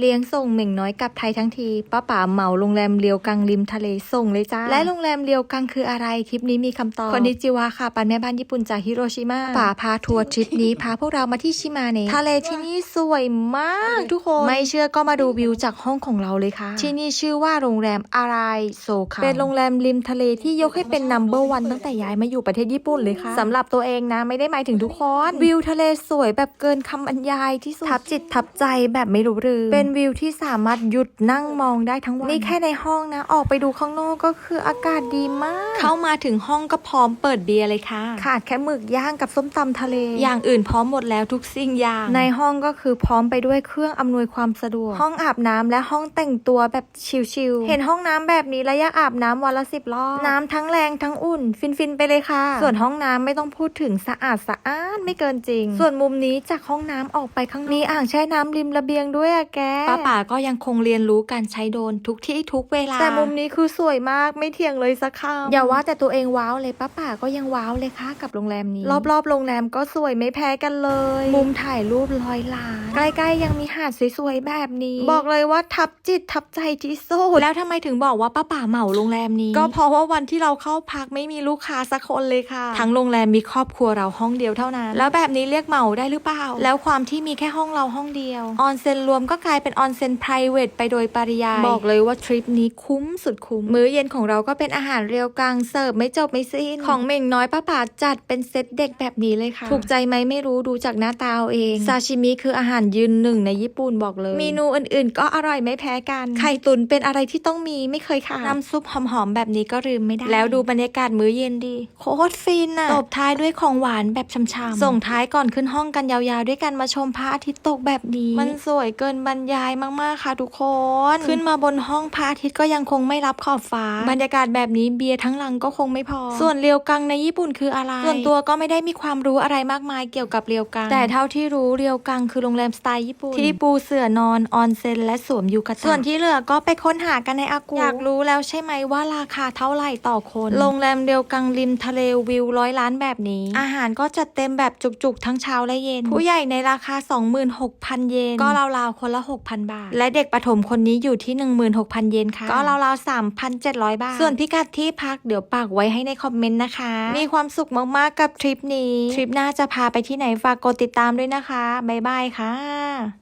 เลี้ยงส่งเหม่งน้อยกลับไทยทั้งทีป้าป๋าเหมาโรงแรมเรียวกังริมทะเลส่งเลยจ้า และโรงแรมเรียวกังคืออะไรคลิปนี้มีคำตอบคนนิจิวะค่ะปันแม่บ้านญี่ปุ่นจากฮิโรชิมาป๋าพาทัวร์ทริปนี้พาพวกเรามาที่ชิมาเนะทะเลที่นี่สวยมากทุกคนไม่เชื่อก็มาดูวิวจากห้องของเราเลยค่ะ ที่นี่ชื่อว่าโรงแรมอารายโซคาเป็นโรงแรมริมทะเลที่ยกให้เป็นนัมเบอร์วันตั้งแต่ย้ายมาอยู่ประเทศญี่ปุ่นเลยค่ะสำหรับตัวเองนะไม่ได้หมายถึงทุกคนวิวทะเลสวยแบบเกินคำบรรยายที่สุดทับจิตทับใจแบบไม่รู้ลืมเป็นวิวที่สามารถหยุดนั่งมองได้ทั้งวันนี่แค่ในห้องนะ ออกไปดูข้างนอกก็คืออากาศดีมาก เข้ามาถึงห้องก็พร้อมเปิดเบียร์เลยค่ะ ขาดแค่หมึกย่างกับส้มตำทะเล อย่างอื่นพร้อมหมดแล้วทุกสิ่งอย่าง ในห้องก็คือพร้อมไปด้วยเครื่องอำนวยความสะดวก ห้องอาบน้ำและห้องแต่งตัวแบบชิลๆเห็นห้องน้ำแบบนี้แล้วอยากอาบน้ำวันละสิบรอบน้ำทั้งแรงทั้งอุ่น ฟินๆไปเลยค่ะ ส่วนห้องน้ำไม่ต้องพูดถึงสะอาดสะอ้านไม่เกินจริง ส่วนมุมนี้จากห้องน้ำออกไปข้างนอกมีอ่างแช่น้ำริมระเบียงด้วยอะแกป้าป๋าก็ยังคงเรียนรู้การใช้โดรนทุกที่ทุกเวลา แต่มุมนี้คือสวยมากไม่เถียงเลยสักคำอย่าว่าแต่ตัวเองว้าวเลยป้าป๋าก็ยังว้าวเลยค่ะกับโรงแรมนี้ รอบๆโรงแรมก็สวยไม่แพ้กันเลย มุมถ่ายรูปร้อยล้านใกล้ๆยังมีหาดสวยๆแบบนี้ บอกเลยว่าทับจิตทับใจที่สุดแล้วทำไมถึงบอกว่าป้าป๋าเหมาโรงแรมนี้ ก็เพราะว่าวันที่เราเข้าพักไม่มีลูกค้าสักคนเลยค่ะ ทั้งโรงแรมมีครอบครัวเราห้องเดียวเท่านั้น แล้วแบบนี้เรียกเหมาได้หรือเปล่า แล้วความที่มีแค่ห้องเราห้องเดียว ออนเซ็นรวมก็กลายเป็นออนเซ็น private ไปโดยปริยาย บอกเลยว่าทริปนี้คุ้มสุดคุ้ม มื้อเย็นของเราก็เป็นอาหารเรียวกลางเสิร์ฟไม่จบไม่สิ้น ของเม่งน้อยป้าป๋าจัดเป็นเซตเด็กแบบนี้เลยค่ะ ถูกใจไหมไม่รู้ดูจากหน้าตาเอาเองซาชิมิคืออาหารยืนหนึ่งในญี่ปุ่นบอกเลย เมนูอื่นๆ ก็อร่อยไม่แพ้กัน ไข่ตุ๋นเป็นอะไรที่ต้องมีไม่เคยขาด น้ำซุปหอมๆแบบนี้ก็ลืมไม่ได้ แล้วดูบรรยากาศมื้อเย็นดี โคตรฟินอะตบท้ายด้วยของหวานแบบช่ำๆส่งท้ายก่อนขึ้นห้องกันยาวๆ ด้วยกันมาชมพระอาทิตย์ตกแบบนี้ มันสวยเกินบรรยายมากๆค่ะทุกคน ขึ้นมาบนห้องพระอาทิตย์ก็ยังคงไม่รับขอบฟ้า บรรยากาศแบบนี้เบียร์ทั้งลังก็คงไม่พอ ส่วนเรียวกังในญี่ปุ่นคืออะไร ส่วนตัวก็ไม่ได้มีความรู้อะไรมากมายเกี่ยวกับเรียวกัง แต่เท่าที่รู้เรียวกังคือโรงแรมสไตล์ญี่ปุ่นที่ปูเสื่อนอนออนเซ็นและสวมยูคาตะส่วนที่เหลือก็ไปค้นหากันในอากูอยากรู้แล้วใช่ไหมว่าราคาเท่าไหร่ต่อคน โรงแรมเรียวกังริมทะเลวิวร้อยล้านแบบนี้ อาหารก็จัดเต็มแบบจุกๆ ทั้งเช้าและเย็น ผู้ใหญ่ในราคา 26,000 เยนก็ราวๆคนละ6,000 บาท และเด็กประถมคนนี้อยู่ที่ 16,000 เยนค่ะ ก็ราวๆ3,700 บาท ส่วนพิกัดที่พักเดี๋ยวปักไว้ให้ในคอมเมนต์นะคะ มีความสุขมากๆกับทริปนี้ ทริปหน้าจะพาไปที่ไหนฝากกดติดตามด้วยนะคะ บ๊ายบายค่ะ